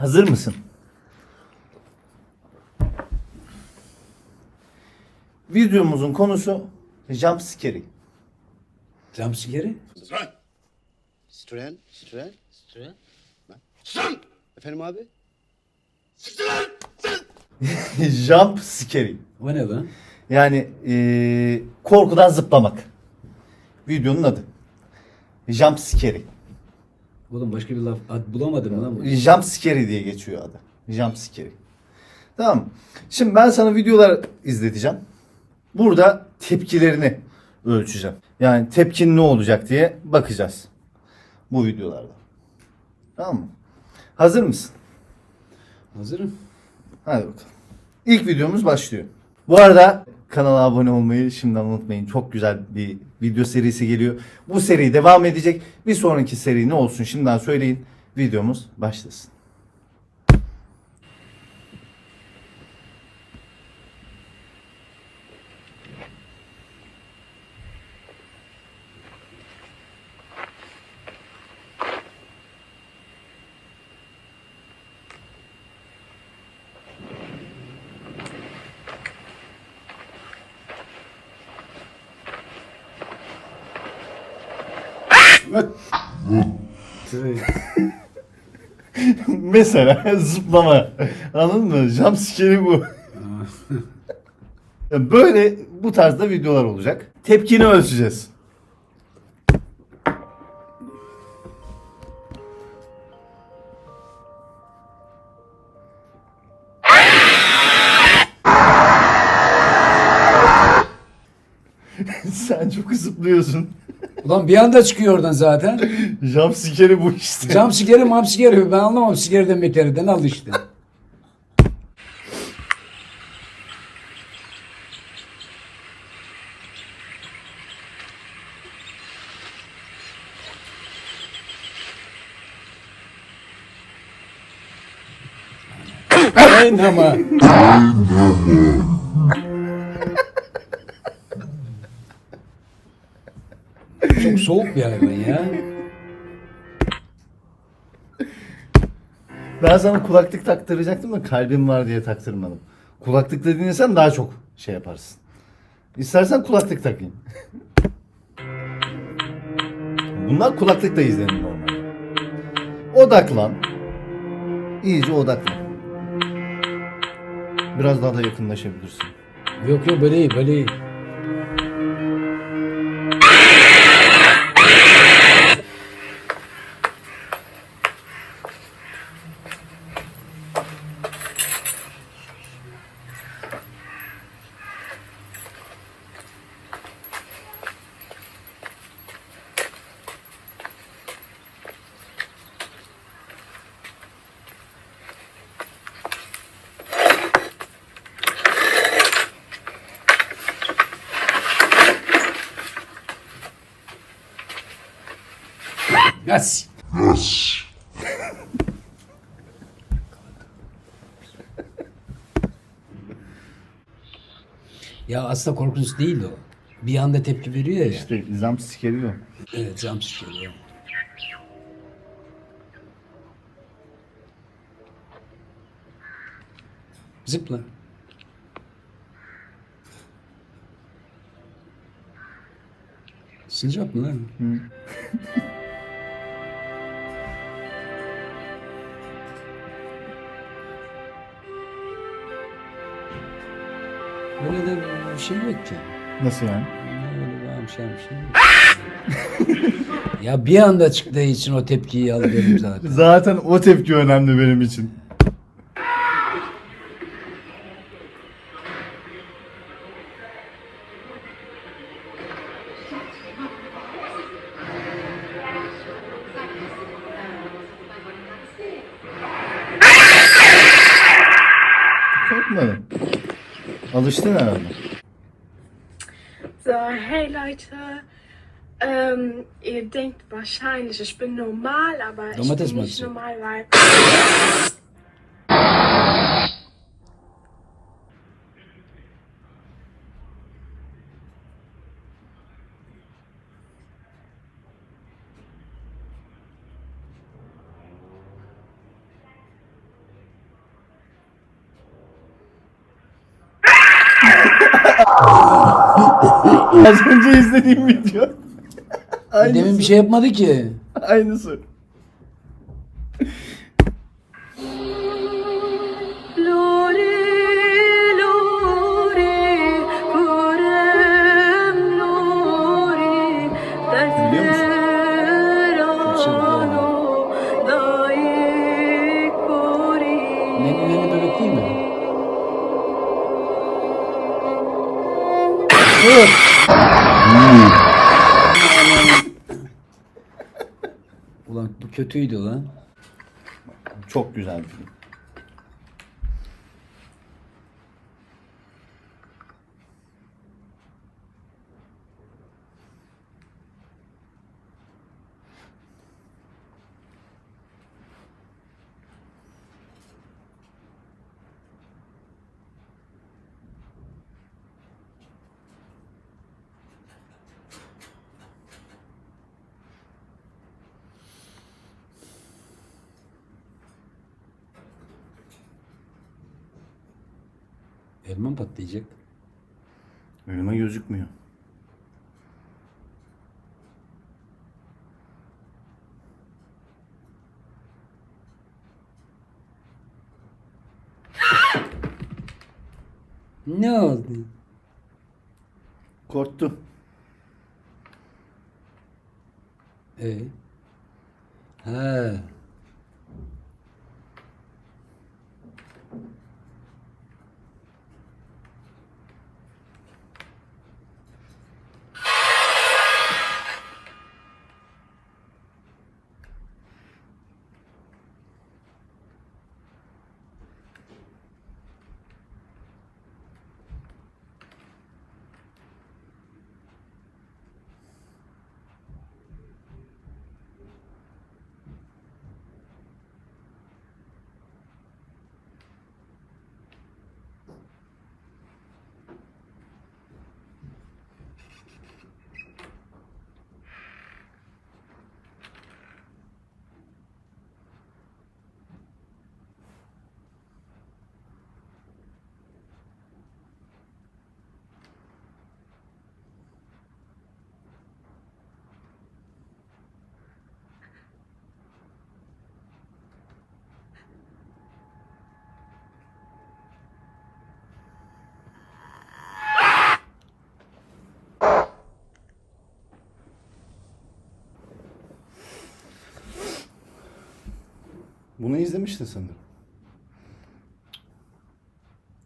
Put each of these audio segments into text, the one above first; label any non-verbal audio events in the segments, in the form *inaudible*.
Hazır mısın? Videomuzun konusu jump scare. Jumpscare'i? Stren, Stren, Stren. Efendim abi? *laughs* jump scare. O ne lan? Yani eee, korkudan zıplamak. Videonun adı. Jump scare. Oğlum başka bir laf ad bulamadım mı lan? Jump scare diye geçiyor adı. Jump scare. Tamam mı? Şimdi ben sana videolar izleteceğim. Burada tepkilerini ölçeceğim. Yani tepkin ne olacak diye bakacağız. Bu videolarda. Tamam mı? Hazır mısın? Hazırım. Hadi bakalım. İlk videomuz başlıyor. Bu arada kanala abone olmayı şimdiden unutmayın. Çok güzel bir video serisi geliyor. Bu seri devam edecek. Bir sonraki seri ne olsun şimdiden söyleyin. Videomuz başlasın. *laughs* Mesela zıplama. Anladın mı? Jumpscare'i bu. *laughs* Böyle bu tarzda videolar olacak. Tepkini ölçeceğiz. *laughs* Sen çok zıplıyorsun. Ulan bir anda çıkıyor oradan zaten. Jumpscare'i bu işte. Jumpscare'i mamscare'i ben anlamam scare'den beteriden al işte. Aynen ama. Soğuk bir hayvan ya. Ben sana kulaklık taktıracaktım da kalbim var diye taktırmadım. Kulaklıkla dinlesen daha çok şey yaparsın. İstersen kulaklık takayım. Bunlar kulaklıkla izlenir normalde. Odaklan. İyice odaklan. Biraz daha da yakınlaşabilirsin. Yok yok böyle iyi böyle iyi. Yes. Ya aslında korkunç değil o. Bir anda tepki veriyor ya. İşte zam sikeriyor. Evet jumpscare. o. Zıpla. Sıcak mı lan? Öyle *laughs* bir şey yok ki. Nasıl yani? Öyle bir şey bir şey *laughs* ya bir anda çıktığı için o tepkiyi alıyorum zaten. Zaten o tepki önemli benim için. Korkmadım. Alıştın herhalde. hey Leute, ähm, ihr denkt wahrscheinlich, ich bin normal, aber ich bin nicht normal, weil... *laughs* *laughs* Az önce izlediğim video. Aynısı. Demin bir şey yapmadı ki. Aynısı. Ulan bu kötüydü lan. Çok güzel bir film. Elma patlayacak. Önüme gözükmüyor. Ne oldu? Korktu. Ee? Ha. Bunu izlemiştin sanırım.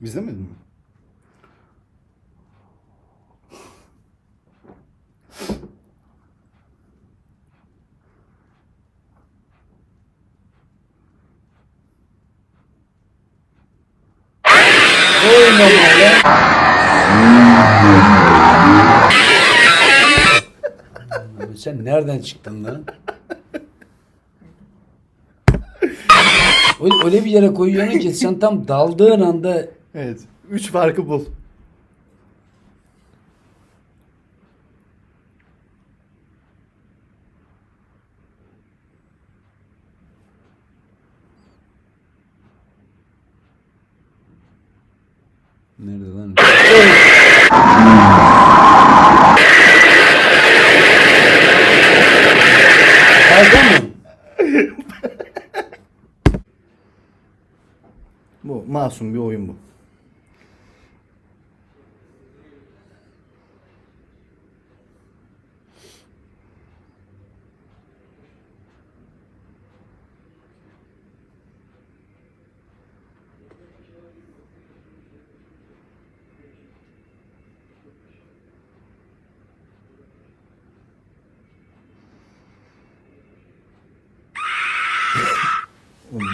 İzlemedin mi? Sen nereden çıktın lan? Öyle, öyle bir yere koyuyorsun ki sen tam daldığın anda Evet. Üç farkı bul. Nerede lan? Masum bir oyun bu.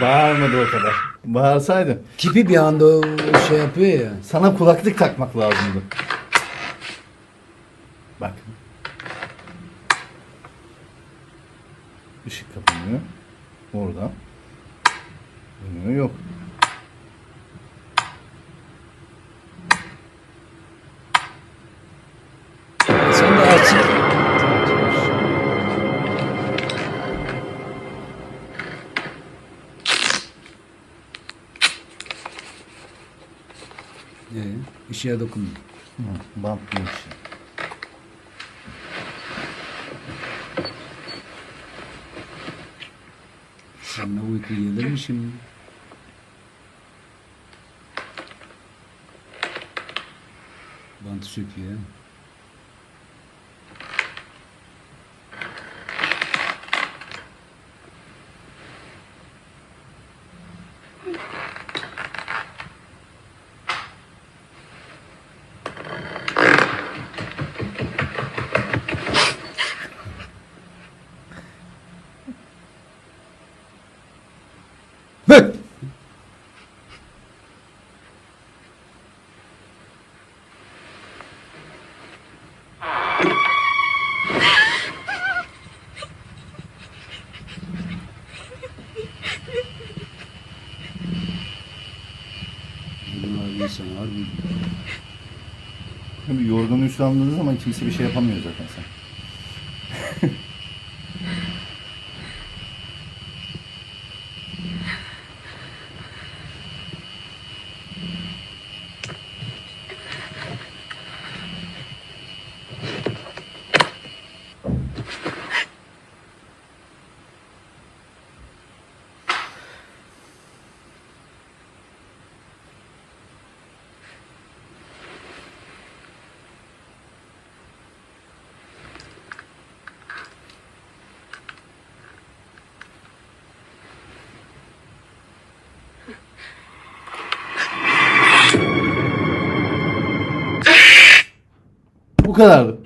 Bağırmadı o kadar. Bağırsaydın. Tipi bir anda o şey yapıyor ya. Sana kulaklık takmak lazımdı. Bak. Işık kapanıyor. Orada. Yanıyor yok. Ee, ışığa dokunma. Hı, Bant bu işi. Sana uyku gelir mi şimdi? Bantı söküyor. Bak! İnsan harbi. Yorganı üstlandığınız zaman kimse bir şey yapamıyor zaten sen. Bu kadardı.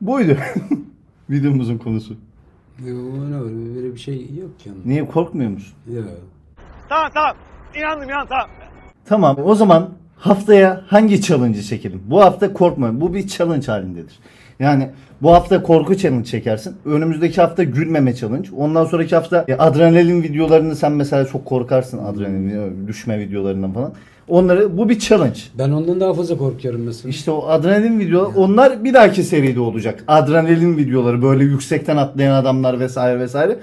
Buydu. *laughs* Videomuzun konusu. Yo, ne var böyle bir şey yok ki. onun. Niye korkmuyor musun? Ya. Tamam tamam. İnandım ya tamam. Tamam o zaman haftaya hangi challenge'ı çekelim? Bu hafta korkma. Bu bir challenge halindedir. Yani bu hafta korku challenge çekersin. Önümüzdeki hafta gülmeme challenge. Ondan sonraki hafta e, adrenalin videolarını sen mesela çok korkarsın adrenalin düşme videolarından falan. Onları bu bir challenge. Ben ondan daha fazla korkuyorum mesela. İşte o adrenalin videoları onlar bir dahaki seride olacak. Adrenalin videoları böyle yüksekten atlayan adamlar vesaire vesaire.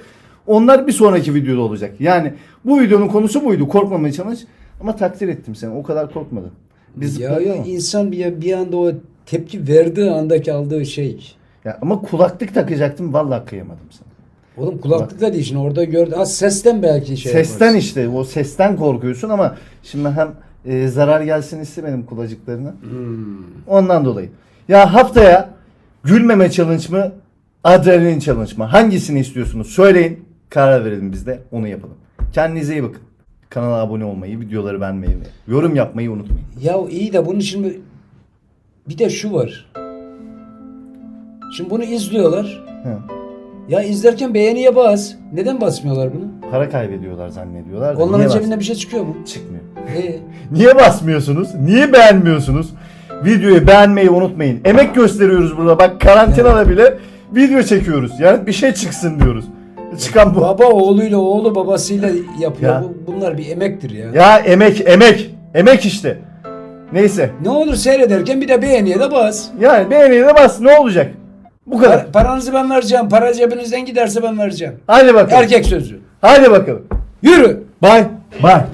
Onlar bir sonraki videoda olacak. Yani bu videonun konusu buydu. Korkmamaya çalış. Ama takdir ettim seni. O kadar korkmadın. Biz ya, ya insan bir, bir anda o tepki verdiği andaki aldığı şey. Ya ama kulaklık takacaktım. Vallahi kıyamadım sana. Oğlum kulaklıkla değil şimdi orada gördü. Ha sesten belki şey sesten yaparsın. işte. O sesten korkuyorsun ama şimdi hem e, zarar gelsin istemedim kulacıklarına. Hmm. Ondan dolayı. Ya haftaya gülmeme challenge mı? Adrenalin challenge mı? Hangisini istiyorsunuz? Söyleyin. Karar verelim biz de. Onu yapalım. Kendinize iyi bakın. Kanala abone olmayı, videoları beğenmeyi ve yorum yapmayı unutmayın. Ya iyi de bunun şimdi bir de şu var. Şimdi bunu izliyorlar. Hı. Ya izlerken beğeniye bas. Neden basmıyorlar bunu? Para kaybediyorlar zannediyorlar. da Onların niye cebinden bas- bir şey çıkıyor mu? çıkmıyor. Ee, *laughs* Niye basmıyorsunuz? Niye beğenmiyorsunuz? Videoyu beğenmeyi unutmayın. Emek gösteriyoruz burada. Bak karantinada bile video çekiyoruz. Yani bir şey çıksın diyoruz. Çıkan bu. baba oğluyla oğlu babasıyla yapıyor. Ya. Bu, bunlar bir emektir ya. Ya emek, emek. Emek işte. Neyse. Ne olur seyrederken bir de beğeniye de bas. Yani beğeniye de bas. Ne olacak? Bu kadar. Par- paranızı ben vereceğim. Para cebinizden giderse ben vereceğim. Hadi bakalım. Erkek sözü. Hadi bakalım. Yürü. Bye. Bye.